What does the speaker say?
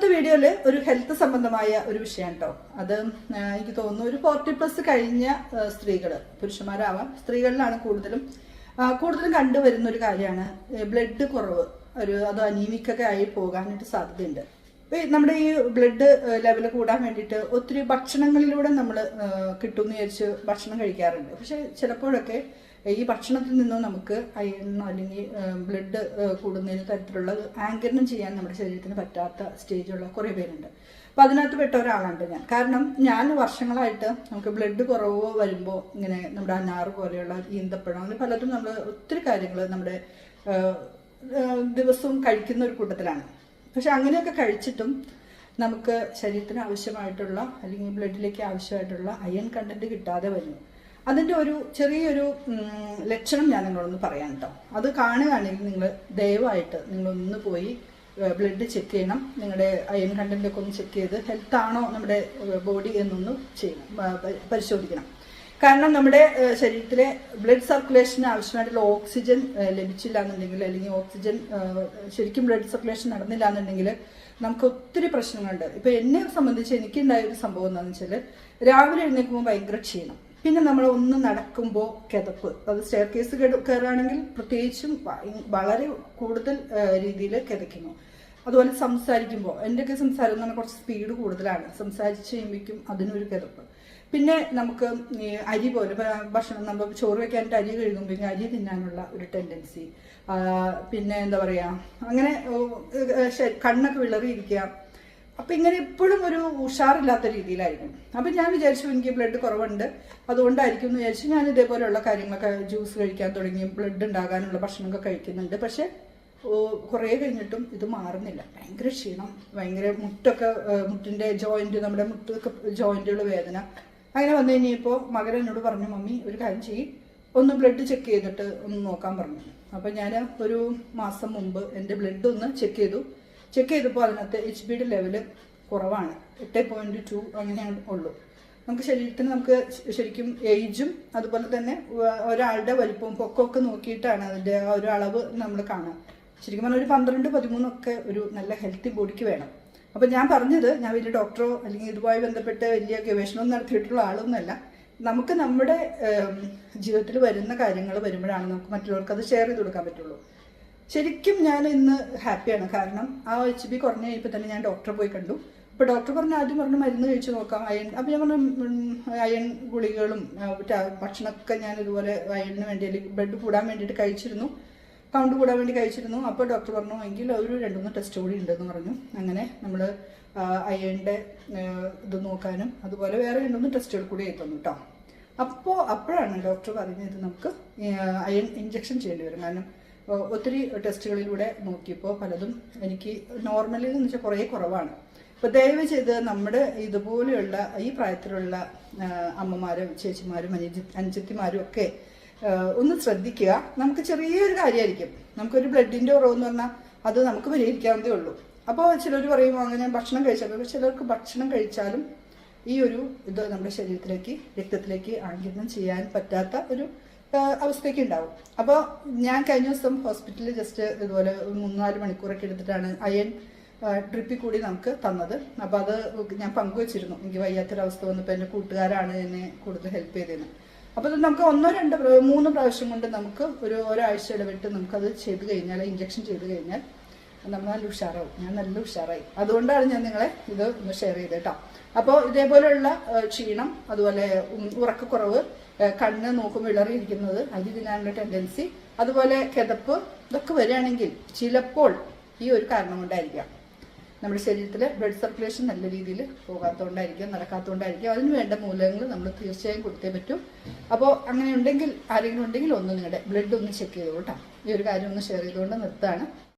ഇന്നത്തെ വീഡിയോയിൽ ഒരു ഹെൽത്ത് സംബന്ധമായ ഒരു വിഷയം കേട്ടോ അത് എനിക്ക് തോന്നുന്നു ഒരു ഫോർട്ടി പ്ലസ് കഴിഞ്ഞ സ്ത്രീകൾ പുരുഷന്മാരാവാം. സ്ത്രീകളിലാണ് കൂടുതലും കൂടുതലും കണ്ടുവരുന്ന ഒരു കാര്യമാണ് ബ്ലഡ് കുറവ്. ഒരു അത് അനീമിക്കൊക്കെ ആയി പോകാനായിട്ട് സാധ്യതയുണ്ട്. നമ്മുടെ ഈ ബ്ലഡ് ലെവൽ കൂടാൻ വേണ്ടിയിട്ട് ഒത്തിരി ഭക്ഷണങ്ങളിലൂടെ നമ്മൾ കിട്ടുമെന്ന് വിചാരിച്ച് ഭക്ഷണം കഴിക്കാറുണ്ട്. പക്ഷെ ചിലപ്പോഴൊക്കെ ഈ ഭക്ഷണത്തിൽ നിന്നും നമുക്ക് അയണോ അല്ലെങ്കിൽ ബ്ലഡ് കൂടുന്നതിന് തരത്തിലുള്ള ആങ്കരണം ചെയ്യാൻ നമ്മുടെ ശരീരത്തിന് പറ്റാത്ത സ്റ്റേജുള്ള കുറേ പേരുണ്ട്. അപ്പോൾ അതിനകത്ത് പെട്ട ഒരാളുണ്ട് ഞാൻ. കാരണം ഞാൻ വർഷങ്ങളായിട്ട് നമുക്ക് ബ്ലഡ് കുറവ് വരുമ്പോൾ ഇങ്ങനെ നമ്മുടെ അനാറ് പോലെയുള്ള ഈന്തപ്പഴം അങ്ങനെ പലതും നമ്മൾ ഒത്തിരി കാര്യങ്ങൾ നമ്മുടെ ദിവസവും കഴിക്കുന്ന ഒരു കൂട്ടത്തിലാണ്. പക്ഷെ അങ്ങനെയൊക്കെ കഴിച്ചിട്ടും നമുക്ക് ശരീരത്തിന് ആവശ്യമായിട്ടുള്ള അല്ലെങ്കിൽ ബ്ലഡിലേക്ക് ആവശ്യമായിട്ടുള്ള അയൺ കണ്ടന്റ് കിട്ടാതെ വരുന്നു. അതിന്റെ ഒരു ചെറിയൊരു ലക്ഷണം ഞാൻ നിങ്ങളൊന്ന് പറയാം കേട്ടോ അത് കാണുകയാണെങ്കിൽ നിങ്ങൾ ദയവായിട്ട് നിങ്ങളൊന്ന് പോയി ബ്ലഡ് ചെക്ക് ചെയ്യണം. നിങ്ങളുടെ അയൺ കണ്ടന്റ് ഒക്കെ ഒന്ന് ചെക്ക് ചെയ്ത് ഹെൽത്ത് ആണോ നമ്മുടെ ബോഡി എന്നൊന്ന് ചെയ്യണം പരിശോധിക്കണം. കാരണം നമ്മുടെ ശരീരത്തിലെ ബ്ലഡ് സർക്കുലേഷന് ആവശ്യമായിട്ടുള്ള ഓക്സിജൻ ലഭിച്ചില്ല എന്നുണ്ടെങ്കിൽ അല്ലെങ്കിൽ ഓക്സിജൻ ശരിക്കും ബ്ലഡ് സർക്കുലേഷൻ നടന്നില്ല എന്നുണ്ടെങ്കിൽ നമുക്ക് ഒത്തിരി പ്രശ്നങ്ങളുണ്ട്. ഇപ്പം എന്നെ സംബന്ധിച്ച് എനിക്കുണ്ടായ ഒരു സംഭവം എന്താണെന്ന് വെച്ചാൽ രാവിലെ എഴുന്നേൽക്കുമ്പോൾ ഭയങ്കര ക്ഷീണം. പിന്നെ നമ്മൾ ഒന്ന് നടക്കുമ്പോൾ കിതപ്പ് അത് സ്റ്റെയർ കേസ് കയറുകയാണെങ്കിൽ പ്രത്യേകിച്ചും വളരെ കൂടുതൽ രീതിയിൽ കിതയ്ക്കുന്നു. അതുപോലെ സംസാരിക്കുമ്പോൾ എന്റെയൊക്കെ സംസാരം എന്ന് പറഞ്ഞാൽ കുറച്ച് സ്പീഡ് കൂടുതലാണ്. സംസാരിച്ച് കഴിയുമ്പോഴേക്കും അതിനൊരു കിതപ്പ്. പിന്നെ നമുക്ക് അരി പോലെ ഭക്ഷണം നമ്മൾ ചോറ് വെക്കാനായിട്ട് അരി കഴുകുമ്പോൾ അരി തിന്നാനുള്ള ഒരു ടെൻഡൻസി പിന്നെ എന്താ പറയുക അങ്ങനെ കണ്ണൊക്കെ വിളറിയിരിക്കുക. അപ്പൊ ഇങ്ങനെ എപ്പോഴും ഒരു ഉഷാറില്ലാത്ത രീതിയിലായിരിക്കും. അപ്പം ഞാൻ വിചാരിച്ചു എനിക്ക് ബ്ലഡ് കുറവുണ്ട്. അതുകൊണ്ടായിരിക്കും എന്ന് വിചാരിച്ചു ഞാൻ ഇതേപോലെയുള്ള കാര്യങ്ങളൊക്കെ ജ്യൂസ് കഴിക്കാൻ തുടങ്ങി ബ്ലഡ് ഉണ്ടാകാനുള്ള ഭക്ഷണമൊക്കെ കഴിക്കുന്നുണ്ട്. പക്ഷേ കുറേ കഴിഞ്ഞിട്ടും ഇത് മാറുന്നില്ല. ഭയങ്കര ക്ഷീണം ഭയങ്കര മുട്ടൊക്കെ മുട്ടിന്റെ ജോയിന്റ് നമ്മുടെ മുട്ടൊക്കെ ജോയിന്റുകൾ വേദന. അങ്ങനെ വന്നു കഴിഞ്ഞപ്പോൾ മകൻ എന്നോട് പറഞ്ഞു മമ്മി ഒരു കാര്യം ചെയ്യും. ഒന്ന് ബ്ലഡ് ചെക്ക് ചെയ്തിട്ട് ഒന്ന് നോക്കാൻ പറഞ്ഞു. അപ്പം ഞാൻ ഒരു മാസം മുമ്പ് എന്റെ ബ്ലഡ് ഒന്ന് ചെക്ക് ചെയ്തു. ചെക്ക് ചെയ്തപ്പോൾ അതിനകത്ത് എച്ച് ബി ഡി ലെവൽ കുറവാണ്. എട്ട് പോയിന്റ് ടു അങ്ങനെയാണ് ഉള്ളൂ. നമുക്ക് ശരീരത്തിന് നമുക്ക് ശരിക്കും ഏജും അതുപോലെ തന്നെ ഒരാളുടെ വലിപ്പവും പൊക്കമൊക്കെ നോക്കിയിട്ടാണ് അതിന്റെ ആ ഒരു അളവ് നമ്മൾ കാണുക ശരിക്കും പറഞ്ഞാൽ ഒരു പന്ത്രണ്ട് പതിമൂന്നൊക്കെ ഒരു നല്ല ഹെൽത്തി ബോഡിക്ക് വേണം. അപ്പം ഞാൻ പറഞ്ഞത് ഞാൻ വലിയ ഡോക്ടറോ അല്ലെങ്കിൽ ഇതുമായി ബന്ധപ്പെട്ട് വലിയ ഗവേഷണവും നടത്തിയിട്ടുള്ള ആളൊന്നുമല്ല നമുക്ക് നമ്മുടെ ജീവിതത്തിൽ വരുന്ന കാര്യങ്ങൾ വരുമ്പോഴാണ് നമുക്ക് മറ്റുള്ളവർക്ക് അത് ഷെയർ ചെയ്ത് കൊടുക്കാൻ പറ്റുള്ളൂ. ശരിക്കും ഞാൻ ഇന്ന് ഹാപ്പിയാണ്. കാരണം ആ എച്ച് ബി കുറഞ്ഞ് കഴിഞ്ഞപ്പോൾ തന്നെ ഞാൻ ഡോക്ടറെ പോയി കണ്ടു. അപ്പോൾ ഡോക്ടർ പറഞ്ഞു ആദ്യം പറഞ്ഞു മരുന്ന് കഴിച്ച് നോക്കാം. അയൺ അപ്പോൾ ഞാൻ പറഞ്ഞു അയൺ ഗുളികകളും ഭക്ഷണമൊക്കെ ഞാൻ ഇതുപോലെ അയണിന് വേണ്ടി അല്ലെങ്കിൽ ബ്ലഡ് കൂടാൻ വേണ്ടിയിട്ട് കഴിച്ചിരുന്നു. കൗണ്ട് കൂടാൻ വേണ്ടി കഴിച്ചിരുന്നു. അപ്പോൾ ഡോക്ടർ പറഞ്ഞു എങ്കിൽ ഒരു രണ്ട് മൂന്ന് ടെസ്റ്റ് കൂടി ഉണ്ടെന്ന് പറഞ്ഞു. അങ്ങനെ നമ്മൾ അയണിന്റെ ഇത് നോക്കാനും അതുപോലെ വേറെ രണ്ട് മൂന്ന് ടെസ്റ്റുകൾ കൂടി എത്തുന്നു കേട്ടോ അപ്പോൾ അപ്പോഴാണ് ഡോക്ടർ പറഞ്ഞത് നമുക്ക് അയൺ ഇഞ്ചക്ഷൻ ചെയ്യേണ്ടി വരും. കാരണം ഒത്തിരി ടെസ്റ്റുകളിലൂടെ നോക്കിയപ്പോൾ പലതും എനിക്ക് നോർമലിൽ എന്ന് വെച്ചാൽ കുറേ കുറവാണ്. അപ്പോൾ ദയവ് ചെയ്ത് നമ്മുടെ ഇതുപോലെയുള്ള ഈ പ്രായത്തിലുള്ള അമ്മമാരും ചേച്ചിമാരും അനിയ അനുജത്തിമാരും ഒക്കെ ഒന്ന് ശ്രദ്ധിക്കുക. നമുക്ക് ചെറിയൊരു കാര്യമായിരിക്കും നമുക്കൊരു ബ്ലഡിന്റെ കുറവെന്ന് പറഞ്ഞാൽ അത് നമുക്ക് പരിഹരിക്കാവുന്നതേ ഉള്ളൂ. അപ്പോൾ ചിലർ പറയും അങ്ങനെ ഭക്ഷണം കഴിച്ചാൽ ചിലർക്ക് ഭക്ഷണം കഴിച്ചാലും ഈ ഒരു ഇത് നമ്മുടെ ശരീരത്തിലേക്ക് രക്തത്തിലേക്ക് ആഗിരണം ചെയ്യാൻ പറ്റാത്ത ഒരു അവസ്ഥയൊക്കെ ഉണ്ടാവും. അപ്പോൾ ഞാൻ കഴിഞ്ഞ ദിവസം ഹോസ്പിറ്റലിൽ ജസ്റ്റ് ഇതുപോലെ മൂന്നാൽ മണിക്കൂറൊക്കെ എടുത്തിട്ടാണ് അയൺ ട്രിപ്പിൽ കൂടി നമുക്ക് തന്നത്. അപ്പോൾ അത് ഞാൻ പങ്കുവച്ചിരുന്നു. എനിക്ക് വയ്യാത്തൊരവസ്ഥ വന്നപ്പോൾ എന്റെ കൂട്ടുകാരാണ് എന്നെ കൂടുതൽ ഹെൽപ്പ് ചെയ്തതെന്ന് അപ്പോൾ അത് നമുക്ക് ഒന്നോ രണ്ടോ മൂന്ന് പ്രാവശ്യം കൊണ്ട് നമുക്ക് ഒരു ഒരാഴ്ച ഇടവിട്ട് നമുക്കത് ചെയ്ത് കഴിഞ്ഞാൽ ഇഞ്ചക്ഷൻ ചെയ്ത് കഴിഞ്ഞാൽ നമ്മൾ നല്ല ഉഷാറാവും. ഞാൻ നല്ല ഉഷാറായി. അതുകൊണ്ടാണ് ഞാൻ നിങ്ങളെ ഇത് ഒന്ന് ഷെയർ ചെയ്തത് കേട്ടോ അപ്പോൾ ഇതേപോലെയുള്ള ക്ഷീണം അതുപോലെ ഉറക്കക്കുറവ് കണ്ണ് നോക്കും വിളറിയിരിക്കുന്നത് അരി തിന്നാനുള്ള ടെൻഡൻസി അതുപോലെ കിതപ്പ് ഇതൊക്കെ വരികയാണെങ്കിൽ ചിലപ്പോൾ ഈ ഒരു കാരണം കൊണ്ടായിരിക്കാം. നമ്മുടെ ശരീരത്തിൽ ബ്ലഡ് സർക്കുലേഷൻ നല്ല രീതിയിൽ പോകാത്തതുകൊണ്ടായിരിക്കും നടക്കാത്തതുകൊണ്ടായിരിക്കും അതിന് വേണ്ട മൂലകങ്ങൾ നമ്മൾ തീർച്ചയായും കൊടുത്തേ പറ്റും. അപ്പോൾ അങ്ങനെ ഉണ്ടെങ്കിൽ ആരെങ്കിലും ഉണ്ടെങ്കിൽ ഒന്ന് നിങ്ങളുടെ ബ്ലഡ് ഒന്ന് ചെക്ക് ചെയ്തോളൂ ഈ ഒരു കാര്യം ഒന്ന് ഷെയർ ചെയ്തുകൊണ്ട് നിർത്താണ്